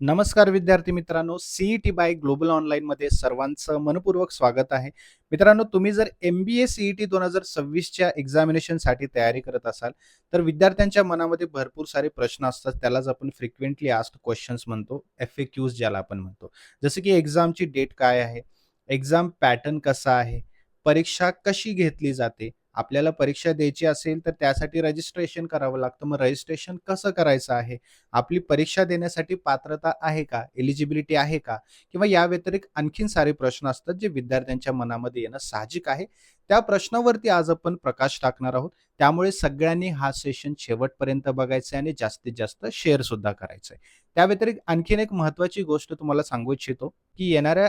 नमस्कार विद्यार्थी मित्रांनो सीईटी बाय ग्लोबल ऑनलाईनमध्ये सर्वांचं मनपूर्वक स्वागत आहे. मित्रांनो तुम्ही जर एम बी ए सीईटी दोन हजार सव्वीसच्या एक्झामिनेशनसाठी तयारी करत असाल तर विद्यार्थ्यांच्या मनामध्ये भरपूर सारे प्रश्न असतात. त्यालाच आपण फ्रिक्वेंटली आस्ट क्वेश्चन्स म्हणतो एफ ए क्यूज ज्याला आपण म्हणतो. जसं की एक्झामची डेट काय आहे? एक्झाम पॅटर्न कसा आहे? परीक्षा कशी घेतली जाते? आपल्याला परीक्षा द्यायची असेल तर त्यासाठी रजिस्ट्रेशन करावं लागतं. मग रजिस्ट्रेशन कसं करायचं आहे? आपली परीक्षा देण्यासाठी पात्रता आहे का? एलिजिबिलिटी आहे का? किंवा या व्यतिरिक्त आणखीन सारे प्रश्न असतात जे विद्यार्थ्यांच्या मनामध्ये येणं साहजिक आहे. त्या प्रश्नावरती आज आपण प्रकाश टाकणार आहोत. त्यामुळे सगळ्यांनी हा सेशन शेवटपर्यंत बघायचा आहे आणि जास्तीत जास्त शेअर सुद्धा करायचं आहे त्या व्यतिरिक्त आणखीन एक महत्वाची गोष्ट तुम्हाला सांगू इच्छितो की येणाऱ्या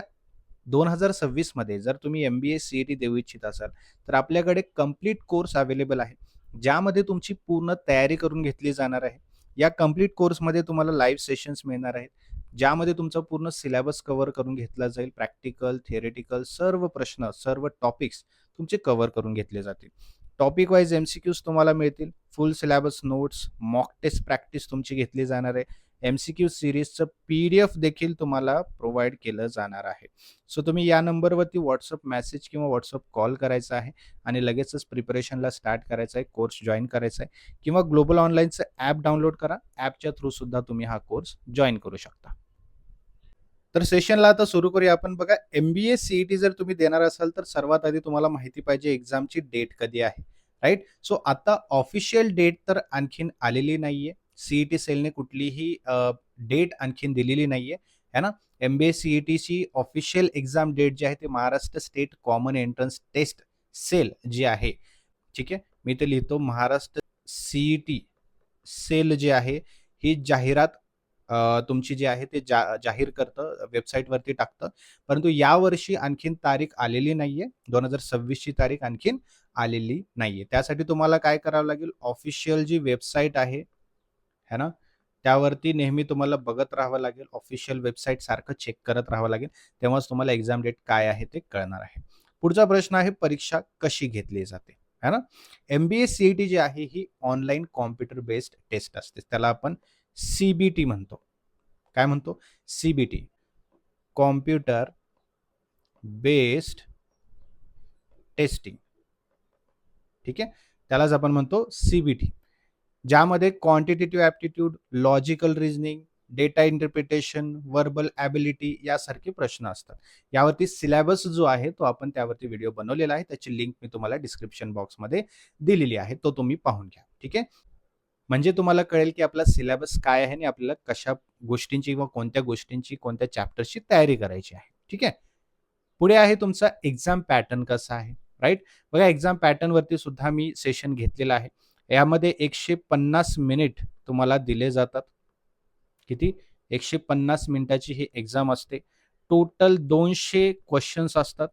दोन हजार सव्वीसमध्ये जर तुम्ही M B A C E T देऊ इच्छित असाल तर आपल्याकडे कंप्लीट कोर्स अवेलेबल आहे ज्यामध्ये तुमची पूर्ण तयारी करून घेतली जाणार आहे. या कंप्लीट कोर्समध्ये तुम्हाला लाईव्ह सेशन्स मिळणार आहेत ज्यामध्ये तुमचा पूर्ण सिलेबस कव्हर करून घेतला जाईल प्रॅक्टिकल थिअरेटिकल सर्व प्रश्न सर्व टॉपिक्स तुमचे कव्हर करून घेतले जातील. Topic wise M C Qs तुम्हाला मिळतील full syllabus notes mock test practice तुमची घेतली जाणार आहे एम सी क्यू सिरीजचं पी डी एफ देखील तुम्हाला प्रोव्हाइड केलं जाणार आहे. सो तुम्ही या नंबरवरती व्हॉट्सअप मेसेज किंवा व्हॉट्सअप कॉल करायचा आहे आणि लगेचच प्रिपरेशनला स्टार्ट करायचं आहे कोर्स जॉईन करायचा आहे किंवा ग्लोबल ऑनलाईनचं ॲप डाउनलोड करा. ॲपच्या थ्रू सुद्धा तुम्ही हा कोर्स जॉईन करू शकता. तर सेशनला आता सुरू करूया आपण. बघा एम बी ए सीईटी जर तुम्ही देणार असाल तर सर्वात आधी तुम्हाला माहिती पाहिजे एक्झामची डेट कधी आहे राईट सो आता ऑफिशियल डेट तर आणखीन आलेली नाहीये. सीईटी सेलने कुठलीही डेट आणखीन दिलेली नाहीये. है ना? एम बी ए सीईटीची ऑफिशियल एक्झाम डेट जी आहे ते Maharashtra state common entrance test cell जी आहे. ठीक आहे? मी ते लिहितो महाराष्ट्र सीईटी सेल जी आहे ही जाहिरात तुमची जी आहे ते जा जाहीर करतं वेबसाईटवरती टाकतं. परंतु यावर्षी आणखीन तारीख आलेली नाहीये. दोन हजार सव्वीसची तारीख आणखीन आलेली नाहीये. त्यासाठी तुम्हाला काय करावं लागेल? ऑफिशियल जी वेबसाईट आहे है ना? त्यावरती नेहमी तुम्हाला बघत राहावं लागेल ऑफिशियल वेबसाईट सारखं चेक करत राहावं लागेल तेव्हाच तुम्हाला एक्झाम डेट काय आहे ते कळणार आहे. पुढचा प्रश्न आहे परीक्षा कशी घेतली जाते? है ना? M B A C T जी आहे ही ऑनलाईन कॉम्प्युटर बेस्ड टेस्ट असते. त्याला आपण सी बी टी म्हणतो. काय म्हणतो? C B T computer based testing ठीक आहे? त्यालाच आपण म्हणतो सी बी टी ज्यामध्ये quantitative aptitude logical reasoning data interpretation verbal ability यासारखे प्रश्न असतात. यावरती सिलेबस जो आहे तो आपण त्यावरती व्हिडिओ बनवलेला आहे. त्याची लिंक मी तुम्हाला डिस्क्रिप्शन बॉक्समध्ये दिलेली आहे. तो तुम्ही पाहून घ्या. ठीक आहे? म्हणजे तुम्हाला कळेल की आपला सिलेबस काय आहे आणि आपल्याला कशा गोष्टींची किंवा कोणत्या गोष्टींची कोणत्या चॅप्टरची तयारी करायची आहे. ठीक आहे? पुढे आहे तुमचा एक्झाम पॅटर्न कसा आहे? राईट बघा एक्झाम पॅटर्नवरती सुद्धा मी सेशन घेतलेलं आहे. यामध्ये एकशे पन्नास मिनिट तुम्हाला दिले जातात. किती? एकशे पन्नास मिनिटाची ही एक्झाम असते. टोटल दोनशे क्वेश्चन्स असतात.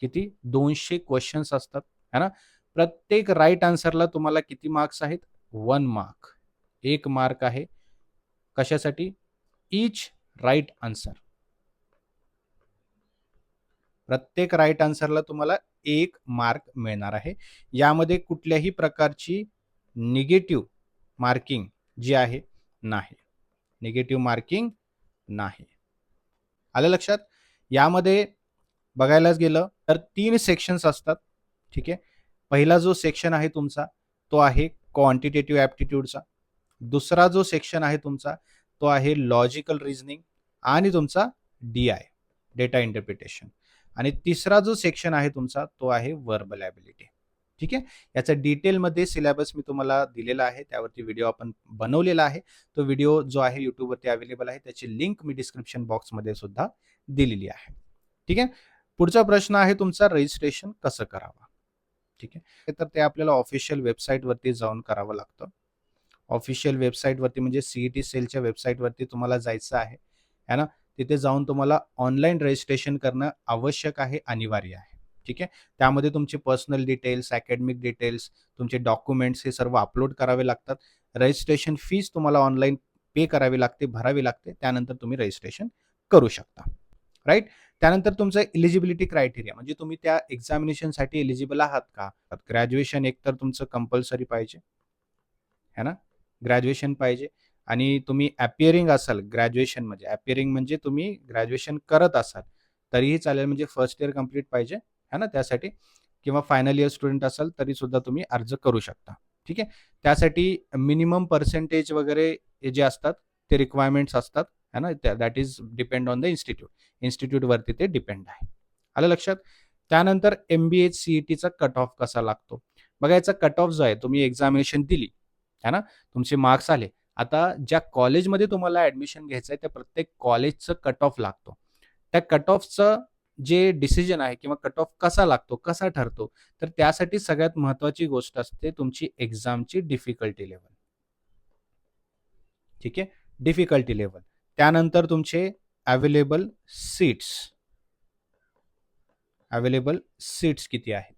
किती? दोनशे क्वेश्चन्स असतात. है ना? प्रत्येक राईट आन्सरला तुम्हाला किती मार्क्स आहेत? वन मार्क एक मार्क आहे. कशासाठी? इच राईट आन्सर प्रत्येक राईट आन्सरला तुम्हाला एक मार्क मिळणार आहे. यामध्ये कुठल्याही प्रकारची निगेटिव्ह मार्किंग जी आहे नाही. निगेटिव्ह मार्किंग नाही. आलं लक्षात? यामध्ये बघायलाच गेलं तर तीन सेक्शन्स असतात. ठीक आहे? पहिला जो सेक्शन आहे तुमचा तो आहे क्वांटिटेटिव्ह ॲप्टिट्यूडचा दुसरा जो सेक्शन आहे तुमचा तो आहे लॉजिकल रिझनिंग आणि तुमचा डी आय डेटा इंटरप्रिटेशन. आणि तिसरा जो सेक्शन आहे तुमचा तो आहे वर्बल ॲबिलिटी ठीक आहे? याचा डिटेलमध्ये सिलेबस मी तुम्हाला दिलेला आहे त्यावरती व्हिडिओ आपण बनवलेला आहे. तो व्हिडिओ जो आहे यूट्यूबवरती अवेलेबल आहे त्याची लिंक मी डिस्क्रिप्शन बॉक्समध्ये सुद्धा दिलेली आहे. ठीक आहे? पुढचा प्रश्न आहे तुमचा रजिस्ट्रेशन कसं करावं? ठीक आहे? तर ते आपल्याला ऑफिशियल वेबसाईटवरती जाऊन करावं लागतं. ऑफिशियल वेबसाईटवरती म्हणजे सीई टी सेलच्या वेबसाईटवरती तुम्हाला जायचं आहे. है ना? तिथे जाऊन तुम्हाला ऑनलाईन रजिस्ट्रेशन करणं आवश्यक आहे अनिवार्य आहे. ठीक आहे? त्यामध्ये तुमचे पर्सनल डिटेल्स अकॅडमिक डिटेल्स तुमचे डॉक्युमेंट्स हे सर्व अपलोड करावे लागतात. रजिस्ट्रेशन फीज तुम्हाला ऑनलाईन पे करावी लागते भरावी लागते. त्यानंतर तुम्ही रजिस्ट्रेशन करू शकता. राईट त्यानंतर तुमचं इलिजिबिलिटी क्रायटेरिया म्हणजे तुम्ही त्या एक्झामिनेशनसाठी एलिजिबल आहात का? ग्रॅज्युएशन एकतर तुमचं कंपल्सरी पाहिजे. है ना? ग्रॅज्युएशन पाहिजे. आणि तुम्ही अपिअरिंग असाल ग्रॅज्युएशनमध्ये अपिअरिंग म्हणजे तुम्ही ग्रॅज्युएशन करत असाल. तरीही चालेल म्हणजे फर्स्ट इयर कंप्लीट पाहिजे है ना? त्यासाठी. किंवा फायनल इयर स्टुडंट असाल तरी सुद्धा तुम्ही अर्ज करू शकता. ठीक आहे? त्यासाठी मिनिमम पर्सेंटेज वगैरे जे असतात ते रिक्वायरमेंट्स असतात है ना? That is depend on the institute इन्स्टिट्यूटवरती ते डिपेंड आहे. आलं लक्षात? त्यानंतर M B H C E टीचा कट ऑफ कसा लागतो? बघा याचा कट ऑफ जो आहे तुम्ही एक्झामिनेशन दिली है ना? तुमचे मार्क्स आले आता ज्या कॉलेजमध्ये तुम्हाला ॲडमिशन घ्यायचं आहे त्या प्रत्येक कॉलेजचं कट ऑफ लागतो. त्या कट ऑफचं जे डिसिजन आहे किंवा कट ऑफ कसा लागतो कसा ठरतो तर त्यासाठी सगळ्यात महत्त्वाची गोष्ट असते तुमची एक्झामची डिफिकल्टी लेवल ठीक आहे? डिफिकल्टी लेवल त्यानंतर तुमचे अवेलेबल सीट्स अवेलेबल सीट्स किती आहेत?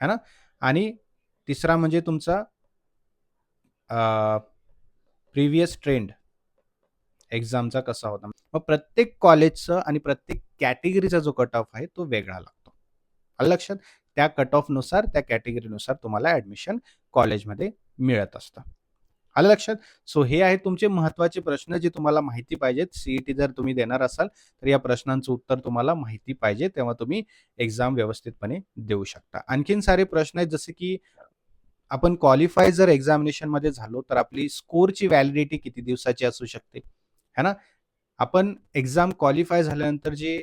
है ना? आणि तिसरा म्हणजे तुमचा प्रिव्हियस ट्रेंड एक्झामचा कसा होता. मग प्रत्येक कॉलेजचं आणि प्रत्येक कॅटेगरीचा जो कट ऑफ आहे तो वेगळा लागतो. आलं लक्षात? त्या कट ऑफनुसार त्या कॅटेगरीनुसार तुम्हाला ॲडमिशन कॉलेजमध्ये मिळत असतं. आलं लक्षात? सो हे आहे तुमचे महत्त्वाचे प्रश्न जे तुम्हाला माहिती पाहिजेत. सीईटी जर तुम्ही देणार असाल तर या प्रश्नांचं उत्तर तुम्हाला माहिती पाहिजे तेव्हा तुम्ही एक्झाम व्यवस्थितपणे देऊ शकता. आणखीन सारे प्रश्न आहेत जसे की आपण क्वालिफाय जर एक्झामिनेशनमध्ये झालो तर आपली स्कोरची व्हॅलिडिटी किती दिवसाची असू शकते? है ना? आपण एक्झाम क्वालिफाय झाल्यानंतर जे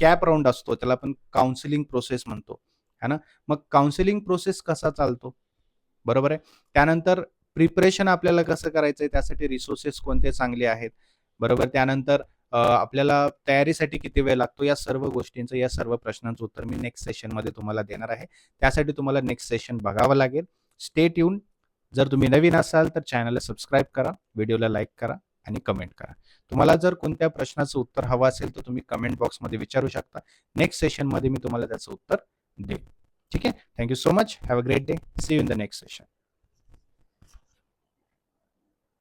कॅप राऊंड असतो त्याला आपण काउन्सिलिंग प्रोसेस म्हणतो. है ना? मग काउन्सिलिंग प्रोसेस कसा चालतो? बरोबर आहे? त्यानंतर प्रिपरेशन आपल्याला कसं करायचं आहे त्यासाठी रिसोर्सेस कोणते चांगले आहेत? बरोबर? त्यानंतर आपल्याला तयारीसाठी किती वेळ लागतो या सर्व गोष्टींचं या सर्व प्रश्नांचं उत्तर मी नेक्स्ट सेशनमध्ये तुम्हाला देणार आहे. त्यासाठी तुम्हाला नेक्स्ट सेशन बघावं लागेल. स्टेट येऊन जर तुम्ही नवीन असाल तर चॅनलला सबस्क्राईब करा व्हिडिओला लाईक करा आणि कमेंट करा. तुम्हाला जर कोणत्या प्रश्नाचं उत्तर हवं असेल तर तुम्ही कमेंट बॉक्समध्ये विचारू शकता. नेक्स्ट सेशनमध्ये मी तुम्हाला त्याचं उत्तर देईन. ठीक आहे? Thank you so much have a great day see you in the next session